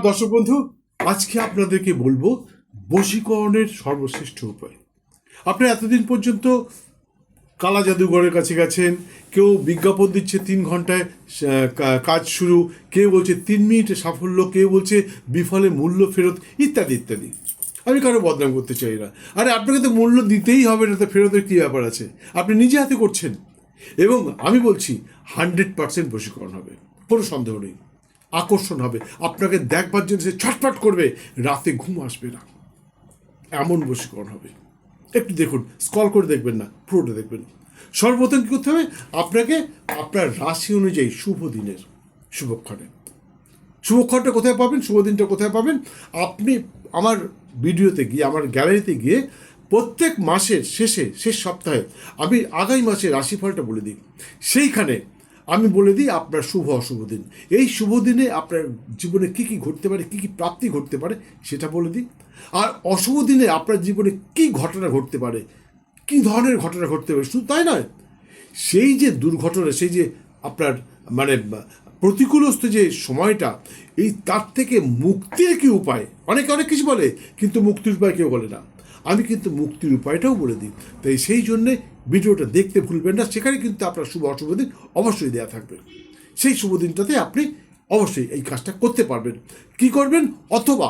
দর্শক বন্ধু, আজকে আপনাদেরকে বলব বশীকরণের সর্বশ্রেষ্ঠ উপায়। আপনি এতদিন পর্যন্ত কালা জাদুঘরের কাছে গেছেন, কেউ বিজ্ঞাপন দিচ্ছে তিন ঘন্টায় কাজ শুরু, কেউ বলছে তিন মিনিটে সাফল্য, কেউ বলছে বিফলে মূল্য ফেরত, ইত্যাদি ইত্যাদি। আমি কারও বদনাম করতে চাই না। আরে, আপনাকে তো মূল্য দিতেই হবে না তো ফেরতের কী ব্যাপার আছে? আপনি নিজে হাতে করছেন। এবং আমি বলছি, হান্ড্রেড পার্সেন্ট বশীকরণ হবে, কোনো সন্দেহ নেই। আকর্ষণ হবে। আপনাকে দেখবার জন্য সে ছটফট করবে। রাতে ঘুম আসবে না। এমন বশীকরণ হবে। একটু দেখুন স্কল করে দেখবেন না, পুরোটা দেখবেন। সর্বপ্রথম কী করতে হবে? আপনাকে আপনার রাশি অনুযায়ী শুভ দিনের শুভক্ষণে। শুভক্ষণটা কোথায় পাবেন? শুভ দিনটা কোথায় পাবেন? আপনি আমার ভিডিওতে গিয়ে, আমার গ্যালারিতে গিয়ে প্রত্যেক মাসের শেষে, শেষ সপ্তাহে আমি আগামী মাসের রাশিফলটা বলে দিই। সেইখানে আমি বলে দিই আপনার শুভ অশুভ দিন। এই শুভ দিনে আপনার জীবনে কী কী ঘটতে পারে, কী কী প্রাপ্তি ঘটতে পারে সেটা বলে দিই। আর অশুভ দিনে আপনার জীবনে কী ঘটনা ঘটতে পারে, কী ধরনের ঘটনা ঘটতে পারে, শুধু তাই নয়, সেই যে দুর্ঘটনা, সেই যে আপনার মানে প্রতিকূলস্থ যে সময়টা, এই তার থেকে মুক্তির কি উপায়? অনেকে অনেক কিছু বলে, কিন্তু মুক্তির উপায় কেউ বলে না। আমি কিন্তু মুক্তির উপায়টাও বলে দিই। তাই সেই জন্যে ভিডিওটা দেখতে ভুলবেন না, সেখানে কিন্তু আপনার শুভ অশুভ দিন অবশ্যই দেওয়া থাকবে। সেই শুভ দিনটাতে আপনি অবশ্যই এই কাজটা করতে পারবেন। কি করবেন? অথবা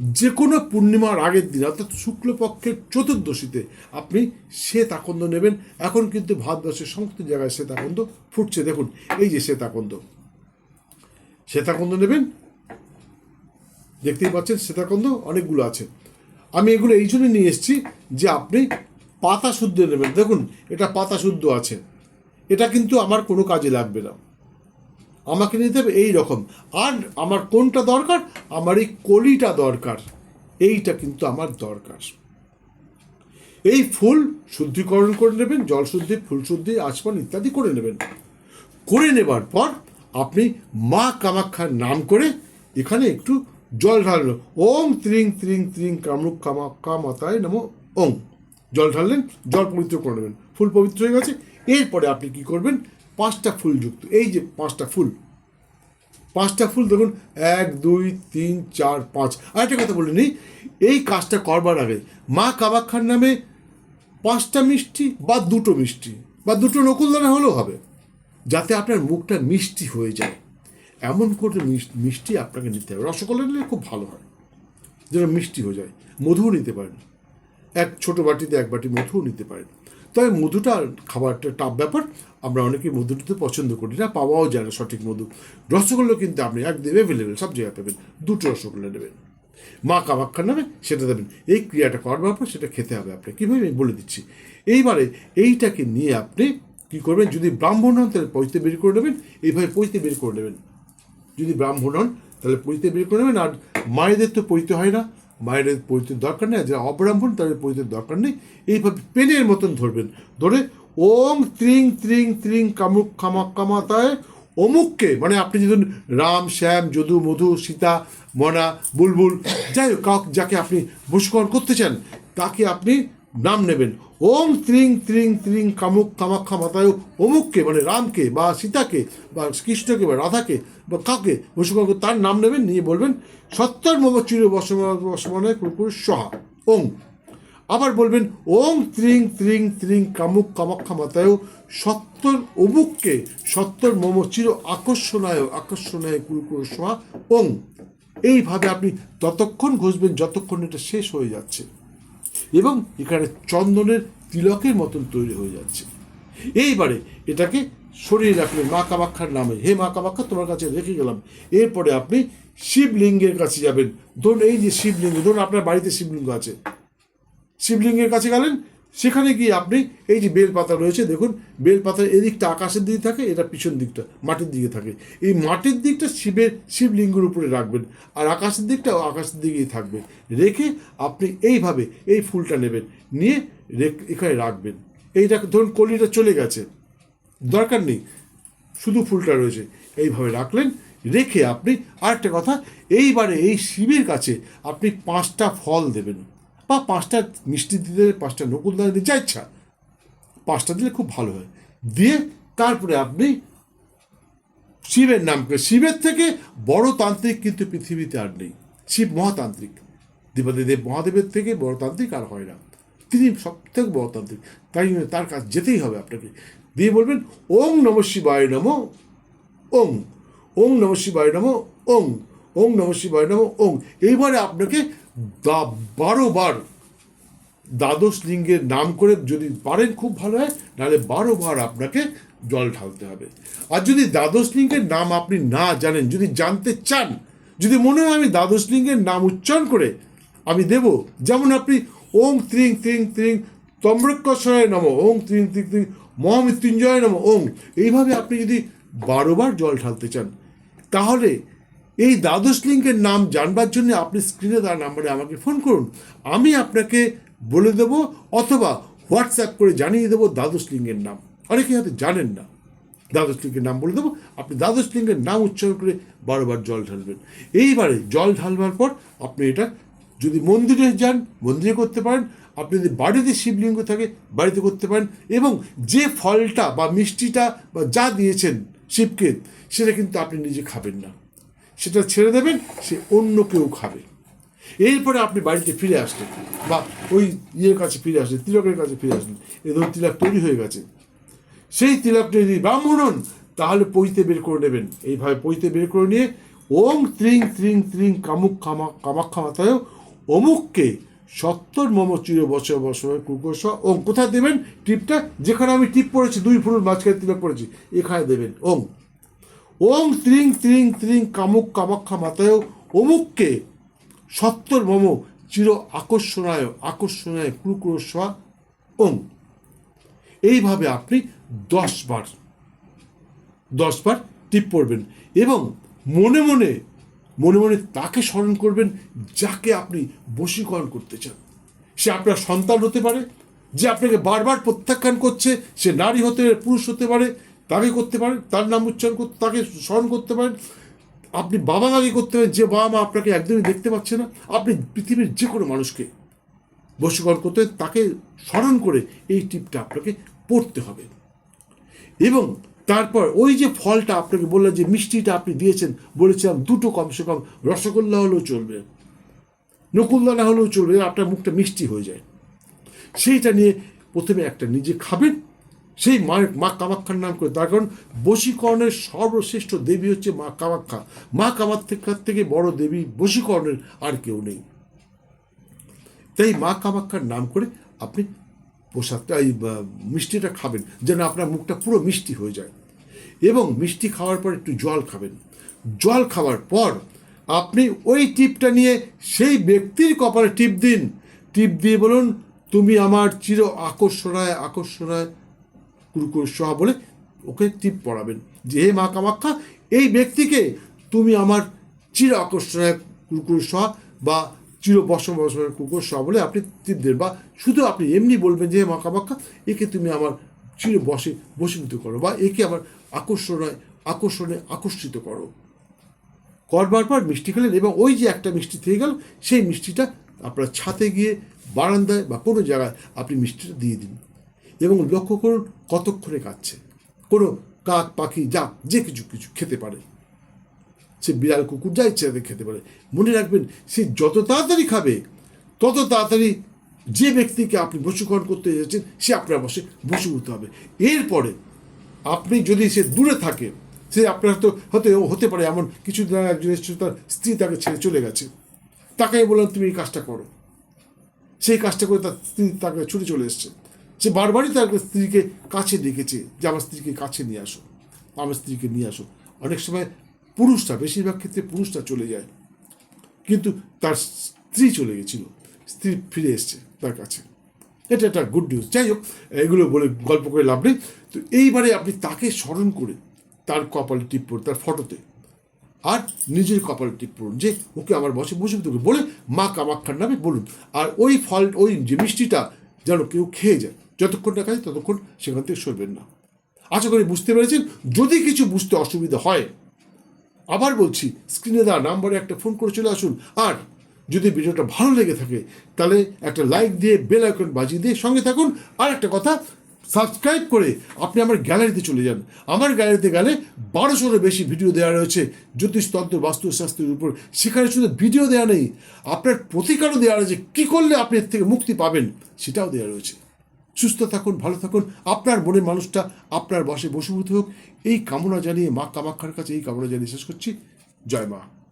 যে কোনো পূর্ণিমার আগের দিন, অর্থাৎ শুক্লপক্ষের চতুর্দশীতে আপনি শ্বেত আকন্দ নেবেন। এখন কিন্তু ভারতবর্ষের সমস্ত জায়গায় শ্বেত আকন্দ ফুটছে। দেখুন, এই যে শ্বেত আকন্দ। শ্বেত নেবেন? দেখতেই পাচ্ছেন শ্বেতাকন্দ অনেকগুলো আছে। আমি এগুলো এই জন্য নিয়ে এসেছি যে আপনি পাতা শুদ্ধ নেবেন। দেখুন, এটা পাতা শুদ্ধ আছে। এটা কিন্তু আমার কোনো কাজে লাগবে না। আমাকে নিতে হবে এই রকম। আর আমার কোনটা দরকার? আমার এই কলিটা দরকার। এইটা কিন্তু আমার দরকার। এই ফুল শুদ্ধিকরণ করে নেবেন, জল শুদ্ধি, ফুল শুদ্ধি আচমন ইত্যাদি করে নেবেন। করে নেবার পর আপনি মা কামাক্ষার নাম করে এখানে একটু জল ঢাললেন ওম ত্রিং ত্রিং ত্রিং কামরূপ কামাক্ষা মাতায় নম ওম জল ঢাললেন, জল পবিত্র করে নেবেন। ফুল পবিত্র হয়ে গেছে। এরপরে আপনি কি করবেন? পাঁচটা ফুল যুক্ত। এই যে পাঁচটা ফুল। পাঁচটা ফুল দেখুন। এক, দুই, তিন, চার, পাঁচ। আরেকটা কথা বলে নিই। এই কাজটা করবার আগে মা কামাক্ষার নামে পাঁচটা মিষ্টি বা দুটো মিষ্টি বা দুটো নকুলদানা হলেও হবে, যাতে আপনার মুখটা মিষ্টি হয়ে যায়। এমন করে মিষ্টি আপনাকে নিতে হবে। রসগোল্লা নিলে খুব ভালো হয়। যেন মিষ্টি হয়ে যায়। মধুও নিতে পারেন। এক ছোট বাটিতে এক বাটি মধুও নিতে পারেন। তবে মধুটা খাবারটা টাপ ব্যাপার। আমরা অনেকেই মধু নিতে পছন্দ করি না, পাওয়াও যায় না সঠিক মধু। রসগোল্লা কিন্তু আপনি একদম অ্যাভেলেবেল সব জায়গায় পাবেন। দুটো রসগোল্লা নেবেন। মা কামাক্ষার নামে সেটা দেবেন। এই ক্রিয়াটা করবার ব্যাপার সেটা খেতে হবে আপনি কীভাবে আমি বলে দিচ্ছি। এইবারে এইটাকে নিয়ে আপনি কী করবেন? যদি ব্রাহ্মণ হন, তাহলে পৈতে বের করে নেবেন। এইভাবে পৈতে বের করে নেবেন। যদি ব্রাহ্মণ হন, তাহলে পৈতে বের করে নেবেন। আর মায়েদের তো পৈতে হয় না। মায়েদের পৈতের দরকার নেই। যারা অব্রাহ্মণ, তাদের পৈতের দরকার নেই। এইভাবে পেনের মতন ধরবেন। ধরে ওং ত্রিং ত্রিং ত্রিং, কামুক খামা কামাতায় অমুককে। মানে আপনি যদি রাম, শ্যাম, যদু, মধু, সীতা, মনা, বুলবুল, যাই হোক যাকে আপনি বশীকরণ করতে চান, তাকে আপনি নাম নেবেন। ওম ত্রিং ত্রিং ত্রিং কামুক কামাক্ষা মাতায় অমুককে মানে রামকে বা সীতাকে বা কৃষ্ণকে বা রাধাকে বা কাউকে বশীকরণ তার নাম নেবেন, নিয়ে বলবেন, সত্তর মম চির বসমানায় কুরকুর সহা ওং আবার বলবেন ওং ত্রিং ত্রিং ত্রিং কামুক কামাক্ষা মাতায় সত্তর অমুককে, সত্তর মম চির আকর্ষণায় আকর্ষণায় কুরকুর সহা ওং এইভাবে আপনি ততক্ষণ ঘষবেন, যতক্ষণ এটা শেষ হয়ে যাচ্ছে। এবং এখানে চন্দনের তিলকের মতন তৈরি হয়ে যাচ্ছে। এইবারে এটাকে সরিয়ে রাখলেন মা কামাক্ষার নামে। হে মা কামাক্ষা, তোমার কাছে রেখে গেলাম। এরপরে আপনি শিবলিঙ্গের কাছে যাবেন। ধরুন, এই যে শিবলিঙ্গ, ধরুন আপনার বাড়িতে শিবলিঙ্গ আছে। শিবলিঙ্গের কাছে গেলেন সেখানে গিয়ে আপনি এই যে বেলপাতা রয়েছে, দেখুন বেল বেলপাতার এদিকটা আকাশের দিকে থাকে, এটা পিছন দিকটা, মাটির দিকে থাকে। এই মাটির দিকটা শিবের, শিবলিঙ্গের উপরে রাখবেন, আর আকাশের দিকটা আকাশের দিকেই থাকবে। রেখে আপনি এইভাবে এই ফুলটা নেবেন, নিয়ে এখানে রাখবেন। এইটা ধরুন, কলিটা চলে গেছে, দরকার নেই, শুধু ফুলটা রয়েছে। এইভাবে রাখলেন, রেখে আপনি আরেকটা কথা, এইবারে এই শিবের কাছে আপনি পাঁচটা ফল দেবেন। বা পাঁচটা মিষ্টি দেবেন, পাঁচটা নকুলদানা দিতে যা ইচ্ছা। পাঁচটা দিলে খুব ভালো হয়। দিয়ে তারপরে আপনি শিবের নাম করে শিবের থেকে বড় তান্ত্রিক কিন্তু পৃথিবীতে আর নেই। শিব মহাতান্ত্রিক। দেবাদিদেব মহাদেবের থেকে বড় তান্ত্রিক আর হয় না। তিনি সব থেকে বড় তান্ত্রিক। তাই জন্য তার কাছে যেতেই হবে আপনাকে। দিয়ে বলবেন ওং নম শিবায় নম ওং। ওং নম শিবায় নম ওং। ওং নম শিবায় নম ওং। এইবারে আপনাকে দা বারো বার দ্বাদশ লিঙ্গের নাম করে যদি পারেন খুব ভালো হয় নাহলে বারো বার আপনাকে জল ঢালতে হবে। আর যদি দ্বাদশ লিঙ্গের নাম আপনি না জানেন, যদি জানতে চান, যদি মনে হয় আমি দ্বাদশ লিঙ্গের নাম উচ্চারণ করে আমি দেব, যেমন আপনি ওং ত্রিং ত্রিং ত্রিং তম্রকশয় নম, ওং ত্রিং ত্রিং ত্রিং মহামৃত্যুঞ্জয় নম, ওং। এইভাবে আপনি যদি বারোবার জল ঢালতে চান, তাহলে এই দ্বাদশ লিঙ্কের নাম জানবার জন্য আপনি স্ক্রিনে তার নাম্বারে আমাকে ফোন করুন। আমি আপনাকে বলে দেব অথবা হোয়াটসঅ্যাপ করে জানিয়ে দেবো দ্বাদশ লিঙ্গের নাম। অনেকে হয়তো জানেন না। দ্বাদশ লিঙ্গের নাম বলে দেবো। আপনি দ্বাদশ লিঙ্গের নাম উচ্চারণ করে বারবার জল ঢালবেন। এইবারে জল ঢালবার পর আপনি এটা যদি মন্দিরে যান, মন্দিরে করতে পারেন। আপনি যদি বাড়িতে শিবলিঙ্গ থাকে, বাড়িতে করতে পারেন। এবং যে ফলটা বা মিষ্টিটা বা যা দিয়েছেন শিবকে, সেটা কিন্তু আপনি নিজে খাবেন না। সেটা ছেড়ে দেবেন, সে অন্য কেউ খাবে। এরপরে আপনি বাড়িতে ফিরে আসলেন, বা ওই ইয়ের কাছে ফিরে আসলেন, তিলকের কাছে ফিরে আসলেন, এ ধরুন তিলক তৈরি হয়ে গেছে। সেই তিলকটা যদি ব্রাহ্মণ হন, তাহলে পইতে বের করে নেবেন। এইভাবে পইতে বের করে নিয়ে ওং ত্রিং ত্রিং ত্রিং কামুক কামা কামাক্ষা মাথায় অমুককে সত্তর মম চির বছর বছর কুকুর ওং কোথায় দেবেন টিপটা? যেখানে আমি টিপ পড়েছি, দুই ফুল মাঝখানে তিলক পড়েছি, এখানে দেবেন। ওং ওং ত্রিং ত্রিং ত্রিং কামুক কামাক্ষা মাতায় অমুককে সত্তর মম চির আকর্ষণায় আকর্ষণায় কুকুরস্বা ওং এইভাবে আপনি দশ বার দশ বার টিপ পড়বেন এবং মনে মনে মনে মনে তাকে স্মরণ করবেন যাকে আপনি বশীকরণ করতে চান। সে আপনার সন্তান হতে পারে, যে আপনাকে বারবার প্রত্যাখ্যান করছে, সে নারী হতে পারে, পুরুষ হতে পারে তাকে করতে পারেন, তার নাম উচ্চারণ করতে, তাকে স্মরণ করতে পারেন। আপনি বাবা মাকে করতে পারেন, যে বাবা মা আপনাকে একদমই দেখতে পাচ্ছে না, আপনি পৃথিবীর যে কোনো মানুষকে বশীকরণ করতে তাকে স্মরণ করে এই টিপটা আপনাকে পড়তে হবে। এবং তারপর ওই যে ফলটা আপনাকে বললাম, যে মিষ্টিটা আপনি দিয়েছেন, বলেছিলাম দুটো কমসে কম রসগোল্লা হলেও চলবে নকুলদানা হলেও চলবে আপনার মুখটা মিষ্টি হয়ে যায়। সেইটা নিয়ে প্রথমে একটা নিজে খাবেন সেই মা কামাক্ষার নাম করে। তার কারণ বশীকরণের সর্বশ্রেষ্ঠ দেবী হচ্ছে মা কামাক্ষা মা কামাক্ষার থেকে বড় দেবী বশীকরণের আর কেউ নেই। তাই মা কামাক্ষার নাম করে আপনি প্রসাদটা এই মিষ্টিটা খাবেন, যেন আপনার মুখটা পুরো মিষ্টি হয়ে যায়। এবং মিষ্টি খাওয়ার পর একটু জল খাবেন। জল খাওয়ার পর আপনি ওই টিপটা নিয়ে সেই ব্যক্তির কপালে টিপ দিন। টিপ দিয়ে বলুন, তুমি আমার চির আকর্ষণায় আকর্ষণায় কুরকুর সহ বলে ওকে টিপ পড়াবেন যে হে মা কামাক্ষা এই ব্যক্তিকে তুমি আমার চির আকর্ষণায় কুরকুর সহ বা চির বসম বসমের কুকুর সহ বলে আপনি টিপ দেন বা শুধু আপনি এমনি বলবেন যে হে মা কামাক্ষা একে তুমি আমার চির বসে বসীভূত করো বা একে আমার আকর্ষণায় আকর্ষণে আকর্ষিত করো। করবার পর মিষ্টি খেলেন এবং ওই যে একটা মিষ্টি থেকে গেল, সেই মিষ্টিটা আপনার ছাতে গিয়ে বারান্দায় বা কোনো জায়গায় আপনি মিষ্টিটা দিয়ে দিন। এবং লক্ষ্য করুন কতক্ষণে কাচ্ছে কোনো কাক পাখি যা যে কিছু কিছু খেতে পারে। সে বিড়াল কুকুর যা ইচ্ছে খেতে পারে। মনে রাখবেন সে যত তাড়াতাড়ি খাবে তত তাড়াতাড়ি যে ব্যক্তিকে আপনি বশীকরণ করতে যাচ্ছেন সে আপনার বসে বশীভূত হবে। এরপরে আপনি যদি সে দূরে থাকে সে আপনার তো হতে হতে পারে এমন কিছু দিন একজন এসেছিল, তার স্ত্রী তাকে ছেড়ে চলে গেছে। তাকে বললাম তুমি এই কাজটা করো। সেই কাজটা করে তার স্ত্রী তাকে ছুটে চলে এসছে। সে বারবারই তার স্ত্রীকে কাছে ডেকেছে যে আমার স্ত্রীকে কাছে নিয়ে আসো, আমার স্ত্রীকে নিয়ে আসো। অনেক সময় পুরুষটা বেশিরভাগ ক্ষেত্রে পুরুষটা চলে যায়, কিন্তু তার স্ত্রী চলে গেছিল, স্ত্রী ফিরে এসছে তার কাছে। এটা একটা গুড নিউজ যাই হোক, এগুলো বলে গল্প করে লাভ নেই। তো এইবারে আপনি তাকে স্মরণ করে তার কপাল টিপ পড়ুন, তার ফটোতে, আর নিজের কপাল টিপ পড়ুন, যে ওকে আমার বসে বসে বলে মা কামাক্ষার নামে বলুন। আর ওই ফল, ওই যে মিষ্টিটা যেন কেউ খেয়ে যায় যতক্ষণ না খায় ততক্ষণ সেখান থেকে সরবেন না। আশা করি বুঝতে পেরেছেন? যদি কিছু বুঝতে অসুবিধা হয়, আবার বলছি স্ক্রিনে দেওয়া নাম্বারে একটা ফোন করে চলে আসুন। আর যদি ভিডিওটা ভালো লেগে থাকে, তাহলে একটা লাইক দিয়ে বেল আইকন বাজিয়ে দিয়ে সঙ্গে থাকুন। আর একটা কথা সাবস্ক্রাইব করে আপনি আমার গ্যালারিতে চলে যান। আমার গ্যালারিতে গেলে বারোশোরও বেশি ভিডিও দেওয়া রয়েছে। জ্যোতিষতন্ত্র বাস্তুশাস্ত্রের উপর। সেখানে শুধু ভিডিও দেওয়া নেই, আপনার প্রতিকারও দেওয়া রয়েছে। কী করলে আপনি এর থেকে মুক্তি পাবেন, সেটাও দেওয়া রয়েছে। সুস্থ থাকুন, ভালো থাকুন। আপনার মনের মানুষটা আপনার বসে বসুভূত হোক। এই কামনা জানিয়ে মা কামাক্ষার কাছে এই কামনা জানিয়ে শেষ করছি। জয় মা।